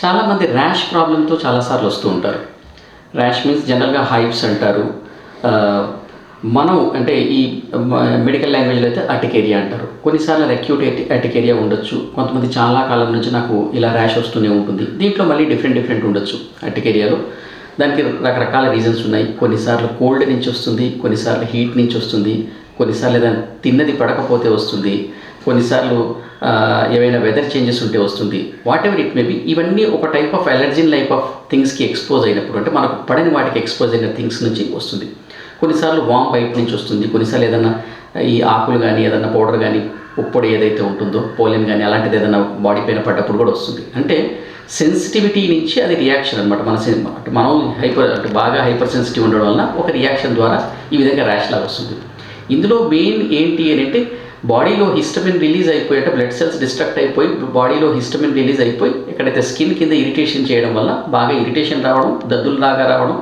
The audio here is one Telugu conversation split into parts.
చాలామంది ర్యాష్ ప్రాబ్లంతో చాలాసార్లు వస్తూ ఉంటారు. ర్యాష్ మీన్స్ జనరల్గా హైప్స్ అంటారు. మనం అంటే ఈ మెడికల్ లాంగ్వేజ్లో అయితే అటికేరియా అంటారు. కొన్నిసార్లు అది అక్యూట్ అటికేరియా ఉండొచ్చు. కొంతమంది చాలా కాలం నుంచి నాకు ఇలా ర్యాష్ వస్తూనే ఉంటుంది. దీంట్లో మళ్ళీ డిఫరెంట్ డిఫరెంట్ ఉండొచ్చు అటికేరియాలో. దానికి రకరకాల రీజన్స్ ఉన్నాయి. కొన్నిసార్లు కోల్డ్ నుంచి వస్తుంది కొన్నిసార్లు హీట్ నుంచి వస్తుంది కొన్నిసార్లు ఏదైనా తిన్నది పడకపోతే వస్తుంది. కొన్నిసార్లు ఏవైనా వెదర్ చేంజెస్ ఉంటే వస్తుంది. Whatever it may be ఇవన్నీ ఒక type of allergen type of థింగ్స్కి expose అయినప్పుడు అంటే మనకు పడని వాటికి ఎక్స్పోజ్ అయిన థింగ్స్ నుంచి వస్తుంది. కొన్నిసార్లు వామ్ బయట నుంచి వస్తుంది. కొన్నిసార్లు ఏదైనా ఈ ఆకులు కానీ ఏదైనా పౌడర్ కానీ ఉప్పొడి ఏదైతే ఉంటుందో పోలియన్ కానీ అలాంటిది ఏదైనా బాడీ పైన పడ్డప్పుడు కూడా వస్తుంది. అంటే సెన్సిటివిటీ నుంచి అది రియాక్షన్ అనమాట మన మనం హైపర్ అంటే బాగా హైపర్ సెన్సిటివ్ ఉండడం వలన ఒక రియాక్షన్ ద్వారా ఈ విధంగా ర్యాష్ లాగా వస్తుంది. ఇందులో మెయిన్ ఏంటి అని అంటే బాడీలో హిస్టమిన్ రిలీజ్ అయిపోయి అంటే బ్లడ్ సెల్స్ డిస్ట్రక్ట్ అయిపోయి బాడీలో హిస్టమిన్ రిలీజ్ అయిపోయి ఎక్కడైతే స్కిన్ కింద ఇరిటేషన్ చేయడం వల్ల బాగా ఇరిటేషన్ రావడం దద్దుల్లాగా రావడం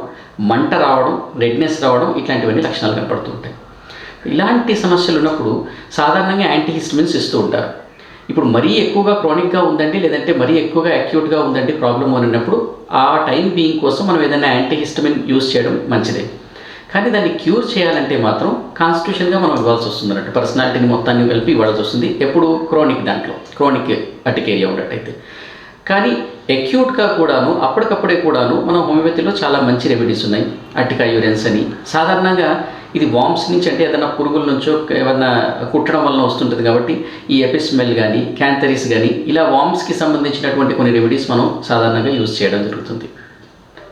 మంట రావడం రెడ్నెస్ రావడం ఇట్లాంటివన్నీ లక్షణాలు కనపడుతుంటాయి ఇలాంటి సమస్యలు ఉన్నప్పుడు సాధారణంగా యాంటీ హిస్టమిన్స్ ఇస్తూ ఉంటారు. ఇప్పుడు మరీ ఎక్కువగా క్రానిక్గా ఉందండి లేదంటే మరీ ఎక్కువగా అక్యూట్గా ఉందండి ప్రాబ్లం అని అన్నప్పుడు ఆ టైం బీయింగ్ కోసం మనం ఏదైనా యాంటీ హిస్టమిన్ యూస్ చేయడం మంచిదే. కానీ దాన్ని క్యూర్ చేయాలంటే మాత్రం కాన్స్టిట్యూషన్గా మనం ఇవ్వాల్సి వస్తుంది అన్నట్టు పర్సనాలిటీని మొత్తాన్ని కలిపి ఇవ్వాల్సి వస్తుంది. ఎప్పుడు క్రోనిక్ దాంట్లో క్రోనిక్ అటికేరియా ఉన్నట్టయితే కానీ అక్యూట్గా కూడాను అప్పటికప్పుడే కూడాను మన హోమియోపతిలో చాలా మంచి రెమెడీస్ ఉన్నాయి. అటికా యూరెన్స్ అని. సాధారణంగా ఇది వామ్స్ నుంచి అంటే ఏదైనా పురుగుల నుంచో ఏమన్నా కుట్టడం వలన వస్తుంటుంది కాబట్టి ఈ ఎపిస్మెల్ కానీ క్యాంథరీస్ కానీ ఇలా వామ్స్కి సంబంధించినటువంటి కొన్ని రెమెడీస్ మనం సాధారణంగా యూజ్ చేయడం జరుగుతుంది.